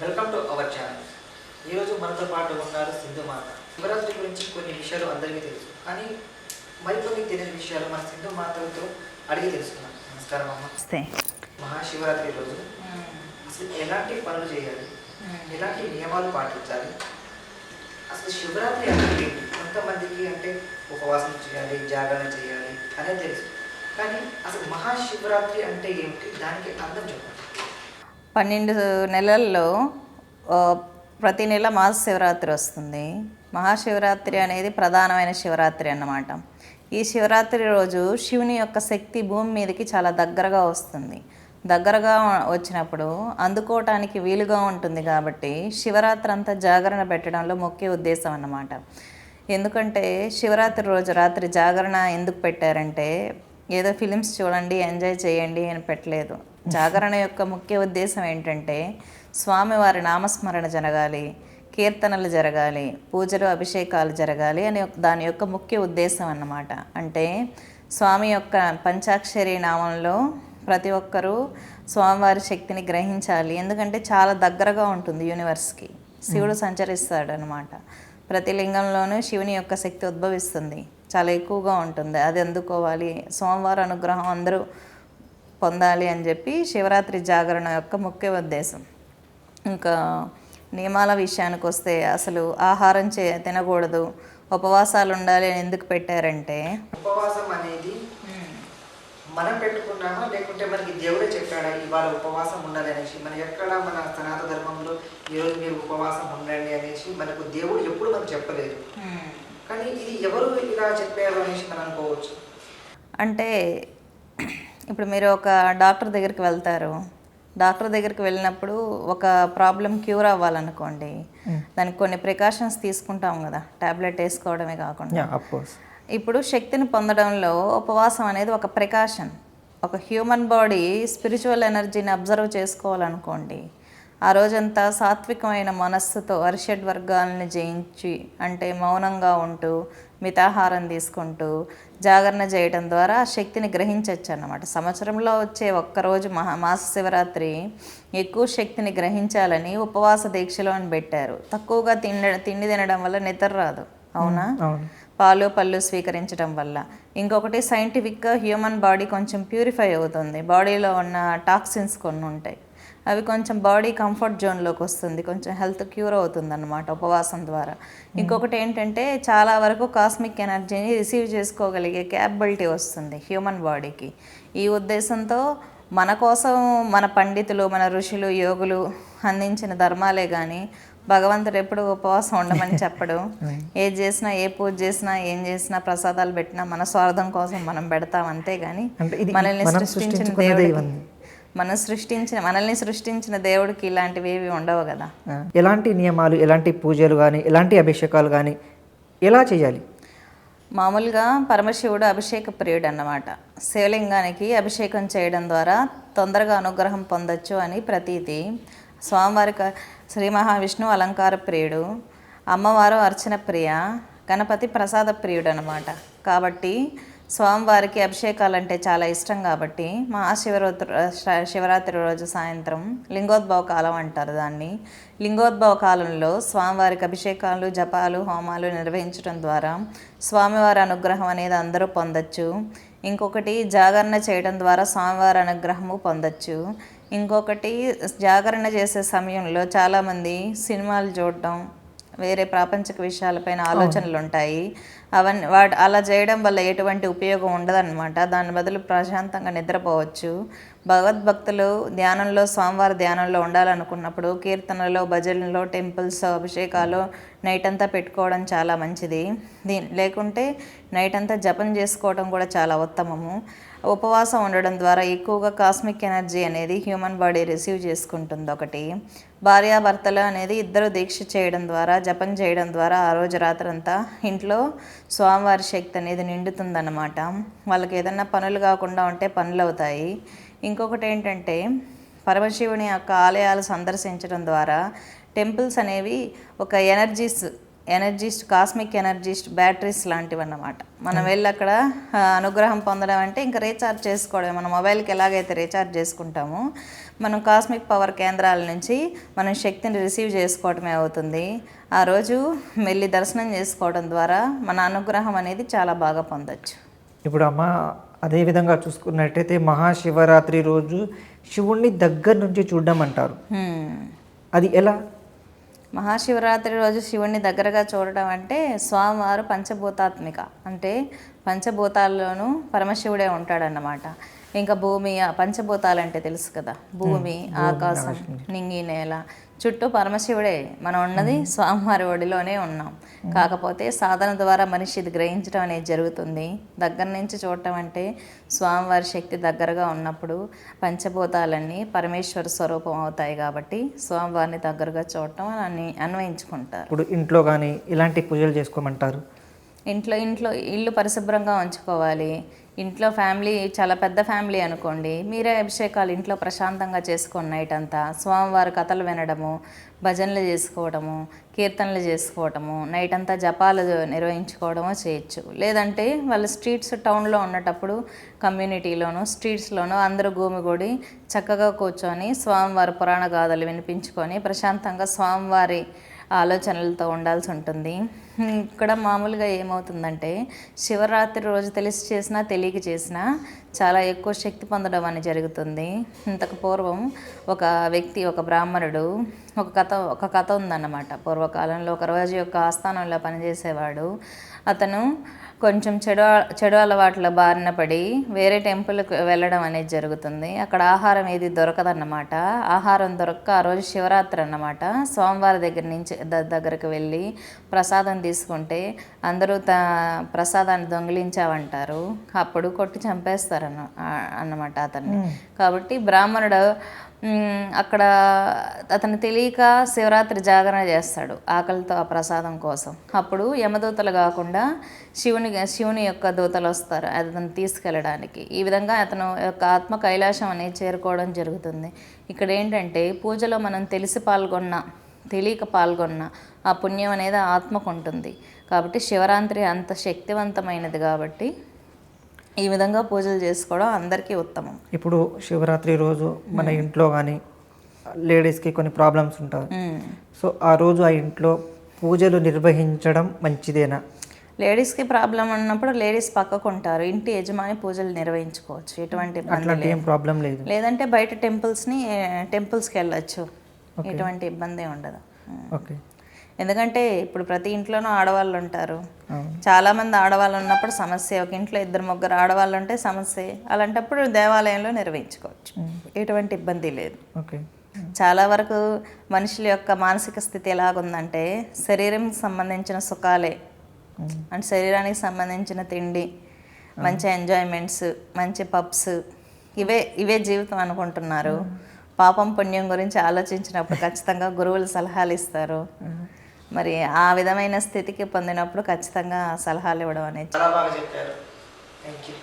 Welcome to our channel ఈరోజు మనతో పాటు ఉన్నారు సింధు మాత. శివరాత్రి గురించి కొన్ని విషయాలు అందరికీ తెలుసు. కానీ మరికొన్ని తెలియని విషయాలు మన సింధు మాతలతో అడిగి తెలుసుకున్నాం నమస్కారం అమ్మ. మహాశివరాత్రి రోజు. అసలు ఎలాంటి పనులు చేయాలి? ఎలాంటి నియమాలు పాటించాలి? అసలు శివరాత్రి అంటే కొంతమందికి అంటే ఉపవాసం చేయాలి జాగరణ చేయాలి అనేది తెలుసు. కానీ అసలు మహాశివరాత్రి అంటే ఏమిటి? దానికి అర్థం చెప్పండి. పన్నెండు నెలల్లో ప్రతి నెల మహాశివరాత్రి వస్తుంది. మహాశివరాత్రి అనేది ప్రధానమైన శివరాత్రి అన్నమాట. ఈ శివరాత్రి రోజు శివుని యొక్క శక్తి భూమి మీదకి చాలా దగ్గరగా వస్తుంది. దగ్గరగా వచ్చినప్పుడు అందుకోవటానికి వీలుగా ఉంటుంది కాబట్టి శివరాత్రి అంతా జాగరణ పెట్టడంలో ముఖ్య ఉద్దేశం అన్నమాట. ఎందుకంటే శివరాత్రి రోజు రాత్రి జాగరణ ఎందుకు పెట్టారంటే ఏదో ఫిలిమ్స్ చూడండి ఎంజాయ్ చేయండి అని పెట్టలేదు. జాగరణ యొక్క ముఖ్య ఉద్దేశం ఏంటంటే స్వామివారి నామస్మరణ జరగాలి కీర్తనలు జరగాలి పూజలు అభిషేకాలు జరగాలి అని దాని యొక్క ముఖ్య ఉద్దేశం అన్నమాట. అంటే స్వామి యొక్క పంచాక్షరి నామంలో ప్రతి ఒక్కరూ స్వామివారి శక్తిని గ్రహించాలి. ఎందుకంటే చాలా దగ్గరగా ఉంటుంది యూనివర్స్కి. శివుడు సంచరిస్తాడు అనమాట ప్రతి లింగంలోనూ శివుని యొక్క శక్తి ఉద్భవిస్తుంది. చాలా ఎక్కువగా ఉంటుంది. అది అందుకోవాలి. సోమవారం అనుగ్రహం అందరూ పొందాలి అని చెప్పి శివరాత్రి జాగరణ యొక్క ముఖ్య ఉద్దేశం. ఇంకా నియమాల విషయానికి వస్తే అసలు ఆహారం చే తినకూడదు. ఉపవాసాలు ఉండాలి అని ఎందుకు పెట్టారంటే ఉపవాసం అనేది మనం పెట్టుకున్నామా? లేకుంటే మనకి దేవుడే చెప్పాడా ఇవాళ ఉపవాసం ఉండాలి అనేసి? మన ఎక్కడ మన సనాతన ధర్మంలో ఈరోజు మీరు ఉపవాసం ఉండండి అనేసి? మనకు దేవుడు ఎప్పుడు మనకు చెప్పలేదు. కానీ ఇది ఎవరు ఇలా చెప్పారు అనేసి మనం అనుకోవచ్చు. అంటే ఇప్పుడు మీరు ఒక డాక్టర్ దగ్గరికి వెళ్తారు. డాక్టర్ దగ్గరికి వెళ్ళినప్పుడు ఒక ప్రాబ్లం క్యూర్ అవ్వాలనుకోండి. దానికి కొన్ని ప్రికాషన్స్ తీసుకుంటాం కదా. టాబ్లెట్ వేసుకోవడమే కాకుండా. ఇప్పుడు శక్తిని పొందడంలో ఉపవాసం అనేది ఒక ప్రికాషన్. ఒక హ్యూమన్ బాడీ స్పిరిచువల్ ఎనర్జీని అబ్జర్వ్ చేసుకోవాలనుకోండి. ఆ రోజంతా సాత్వికమైన మనస్సుతో అరిషడ్ వర్గాలని జయించి అంటే మౌనంగా ఉంటూ మితాహారం తీసుకుంటూ జాగరణ చేయడం ద్వారా ఆ శక్తిని గ్రహించవచ్చు అన్నమాట సంవత్సరంలో వచ్చే ఒక్కరోజు మహా మాస శివరాత్రి ఎక్కువ శక్తిని గ్రహించాలని ఉపవాస దీక్షలో అని పెట్టారు. తక్కువగా తిండ తిండి తినడం వల్ల నిద్ర రాదు. అవునా? అవును. పాలు పళ్ళు స్వీకరించడం వల్ల. ఇంకొకటి సైంటిఫిక్గా హ్యూమన్ బాడీ కొంచెం ప్యూరిఫై అవుతుంది. బాడీలో ఉన్న టాక్సిన్స్ కొన్ని ఉంటాయి. అవి కొంచెం బాడీ కంఫర్ట్ జోన్లోకి వస్తుంది. కొంచెం హెల్త్ క్యూర్ అవుతుంది అనమాట ఉపవాసం ద్వారా. ఇంకొకటి ఏంటంటే చాలా వరకు కాస్మిక్ ఎనర్జీని రిసీవ్ చేసుకోగలిగే క్యాపబిలిటీ వస్తుంది హ్యూమన్ బాడీకి. ఈ ఉద్దేశంతో మన కోసం మన పండితులు మన ఋషులు యోగులు అందించిన ధర్మాలే కానీ భగవంతుడు ఎప్పుడు ఉపవాసం ఉండమని చెప్పడు. ఏది చేసినా ఏ పూజ చేసినా ఏం చేసినా ప్రసాదాలు పెట్టినా మన స్వార్థం కోసం మనం పెడతాం అంటే ఇది మనల్ని మనం సృష్టించిన ఇవన్నీ. మనం సృష్టించిన మనల్ని సృష్టించిన దేవుడికి ఇలాంటివి ఏవి ఉండవు కదా. ఎలాంటి నియమాలు ఎలాంటి పూజలు కానీ ఎలాంటి అభిషేకాలు కానీ ఎలా చేయాలి? మామూలుగా పరమశివుడు అభిషేక ప్రియుడు అన్నమాట. శివలింగానికి అభిషేకం చేయడం ద్వారా తొందరగా అనుగ్రహం పొందొచ్చు అని ప్రతీతి. స్వామివారికి శ్రీ మహావిష్ణువు అలంకార ప్రియుడు అమ్మవారు అర్చన ప్రియ గణపతి ప్రసాద ప్రియుడు అనమాట కాబట్టి స్వామివారికి అభిషేకాలు అంటే చాలా ఇష్టం కాబట్టి మహాశివరాత్రి శివరాత్రి రోజు సాయంత్రం లింగోద్భవ కాలం అంటారు దాన్ని. లింగోద్భవ కాలంలో స్వామివారికి అభిషేకాలు జపాలు హోమాలు నిర్వహించడం ద్వారా స్వామివారి అనుగ్రహం అనేది అందరూ పొందొచ్చు. ఇంకొకటి జాగరణ చేయడం ద్వారా స్వామివారి అనుగ్రహము పొందొచ్చు. ఇంకొకటి జాగరణ చేసే సమయంలో చాలామంది సినిమాలు చూడటం వేరే ప్రాపంచిక విషయాలపైన ఆలోచనలు ఉంటాయి అవన్నీ వాటి అలా చేయడం వల్ల ఎటువంటి ఉపయోగం ఉండదన్నమాట. దాని బదులు ప్రశాంతంగా నిద్రపోవచ్చు. భగవద్భక్తులు ధ్యానంలో స్వామివారి ధ్యానంలో ఉండాలనుకున్నప్పుడు కీర్తనలో భజనలో టెంపుల్స్ అభిషేకాలు నైట్ అంతా పెట్టుకోవడం చాలా మంచిది. దీని లేకుంటే నైట్ అంతా జపం చేసుకోవడం కూడా చాలా ఉత్తమము. ఉపవాసం ఉండడం ద్వారా ఎక్కువగా కాస్మిక్ ఎనర్జీ అనేది హ్యూమన్ బాడీ రిసీవ్ చేసుకుంటుంది ఒకటి. భార్యాభర్తలు అనేది ఇద్దరు దీక్ష చేయడం ద్వారా జపం చేయడం ద్వారా ఆ రోజు రాత్రంతా ఇంట్లో స్వామివారి శక్తి అనేది నిండుతుందన్నమాట. వాళ్ళకి ఏదన్నా పనులు కాకుండా ఉంటే పనులు అవుతాయి. ఇంకొకటి ఏంటంటే పరమశివుని యొక్క ఆలయాలు సందర్శించడం ద్వారా టెంపుల్స్ అనేవి ఒక energies energies cosmic energies batteries లాంటివి అన్నమాట మనం వెళ్ళి అక్కడ అనుగ్రహం పొందడం అంటే ఇంకా రీఛార్జ్ చేసుకోవడం మన మొబైల్కి ఎలాగైతే రీఛార్జ్ చేసుకుంటామో మనం కాస్మిక్ పవర్ కేంద్రాల నుంచి మనం శక్తిని రిసీవ్ చేసుకోవడమే అవుతుంది. ఆ రోజు వెళ్ళి దర్శనం చేసుకోవడం ద్వారా మన అనుగ్రహం అనేది చాలా బాగా పొందొచ్చు. ఇప్పుడు అమ్మ అదే విధంగా చూసుకున్నట్టయితే మహాశివరాత్రి రోజు శివుణ్ణి దగ్గర నుంచి చూడడం అంటారు హ్మ్. అది ఎలా? మహాశివరాత్రి రోజు శివుణ్ణి దగ్గరగా చూడడం అంటే స్వామివారు పంచభూతాత్మిక. అంటే పంచభూతాల్లోనూ పరమశివుడే ఉంటాడన్నమాట. ఇంకా భూమి ఆ పంచభూతాలు అంటే తెలుసు కదా. భూమి ఆకాశం. నింగి నేల చుట్టూ పరమశివుడే. మనం ఉన్నది స్వామివారి ఒడిలోనే ఉన్నాం. కాకపోతే సాధన ద్వారా మనిషి ఇది గ్రహించడం అనేది జరుగుతుంది. దగ్గర నుంచి చూడటం అంటే స్వామివారి శక్తి దగ్గరగా ఉన్నప్పుడు పంచభూతాలన్నీ పరమేశ్వర స్వరూపం అవుతాయి కాబట్టి స్వామివారిని దగ్గరగా చూడటం అని అన్వయించుకుంటారు. ఇప్పుడు ఇంట్లో కానీ ఇలాంటి పూజలు చేసుకోమంటారు? ఇంట్లో ఇంట్లో ఇల్లు పరిశుభ్రంగా ఉంచుకోవాలి. ఇంట్లో ఫ్యామిలీ చాలా పెద్ద ఫ్యామిలీ అనుకోండి. మీరే అభిషేకాలు ఇంట్లో ప్రశాంతంగా చేసుకోండి నైట్ అంతా స్వామివారి కథలు వినడము భజనలు చేసుకోవడము కీర్తనలు చేసుకోవడము నైట్ అంతా జపాలు నిర్వహించుకోవడము చేయొచ్చు. లేదంటే వాళ్ళు స్ట్రీట్స్ టౌన్లో ఉన్నటప్పుడు కమ్యూనిటీలోను స్ట్రీట్స్లోనూ అందరూ గూమిగూడి చక్కగా కూర్చొని స్వామివారి పురాణ గాథలు వినిపించుకొని ప్రశాంతంగా స్వామివారి ఆలోచనలతో ఉండాల్సి ఉంటుంది. ఇక్కడ మామూలుగా ఏమవుతుందంటే శివరాత్రి రోజు తెలిసి చేసినా తెలియక చేసినా చాలా ఎక్కువ శక్తి పొందడం అని జరుగుతుంది. ఇంతకు పూర్వం ఒక వ్యక్తి ఒక బ్రాహ్మణుడు ఒక కథ ఒక కథ ఉందన్నమాట. పూర్వకాలంలో ఒక రోజు యొక్క ఆస్థానంలో పనిచేసేవాడు. అతను కొంచెం చెడు చెడు అలవాట్ల బారిన పడి వేరే టెంపుల్కి వెళ్ళడం అనేది జరుగుతుంది. అక్కడ ఆహారం ఏది దొరకదన్నమాట. ఆహారం దొరక్క ఆ రోజు శివరాత్రి అన్నమాట. సోమవారం దగ్గర నుంచి దగ్గరకు వెళ్ళి ప్రసాదం తీసుకుంటే అందరూ త ప్రసాదాన్ని దొంగిలించావంటారు. అప్పుడు కొట్టి చంపేస్తారు ఆ- అన్నమాట అతన్ని. కాబట్టి బ్రాహ్మణుడు అక్కడ అతను తెలియక శివరాత్రి జాగరణ చేస్తాడు ఆకలితో ఆ ప్రసాదం కోసం. అప్పుడు యమదూతలు కాకుండా శివుని శివుని యొక్క దూతలు వస్తారు అతను తీసుకెళ్ళడానికి. ఈ విధంగా అతను యొక్క ఆత్మ కైలాసం అనేది చేరుకోవడం జరుగుతుంది. ఇక్కడ ఏంటంటే పూజలో మనం తెలిసి పాల్గొన్న తెలియక పాల్గొన్న ఆ పుణ్యం అనేది ఆత్మకు ఉంటుంది. కాబట్టి శివరాత్రి అంత శక్తివంతమైనది కాబట్టి ఈ విధంగా పూజలు చేసుకోవడం అందరికీ ఉత్తమం. ఇప్పుడు శివరాత్రి రోజు మన ఇంట్లో కానీ లేడీస్కి కొన్ని ప్రాబ్లమ్స్ ఉంటాయి. సో ఆ రోజు ఆ ఇంట్లో పూజలు నిర్వహించడం మంచిదేనా? లేడీస్కి ప్రాబ్లం ఉన్నప్పుడు లేడీస్ పక్కకు ఉంటారు. ఇంటి యజమాని పూజలు నిర్వహించుకోవచ్చు. ఎటువంటి ఇబ్బంది ఏం ప్రాబ్లం లేదు. లేదంటే బయట టెంపుల్స్ని టెంపుల్స్కి వెళ్ళొచ్చు. ఎటువంటి ఇబ్బంది ఉండదు. ఓకే. ఎందుకంటే ఇప్పుడు ప్రతి ఇంట్లోనూ ఆడవాళ్ళు ఉంటారు. చాలా మంది ఆడవాళ్ళు ఉన్నప్పుడు సమస్య ఒక ఇంట్లో ఇద్దరు ముగ్గురు ఆడవాళ్ళు ఉంటే సమస్య అలాంటప్పుడు దేవాలయంలో నిర్వహించుకోవచ్చు. ఎటువంటి ఇబ్బంది లేదు. ఓకే. చాలా వరకు మనుషుల యొక్క మానసిక స్థితి ఎలాగుందంటే శరీరంకి సంబంధించిన సుఖాలే. అంటే శరీరానికి సంబంధించిన తిండి మంచి ఎంజాయ్మెంట్స్ మంచి పబ్స్ ఇవే ఇవే జీవితం అనుకుంటున్నారు. పాపం పుణ్యం గురించి ఆలోచించినప్పుడు ఖచ్చితంగా గురువులు సలహాలు ఇస్తారు. మరి ఆ విధమైన స్థితికి పొందినప్పుడు ఖచ్చితంగా సలహాలు ఇవ్వడం అనేది చాలా బాగా చెప్పారు. Thank you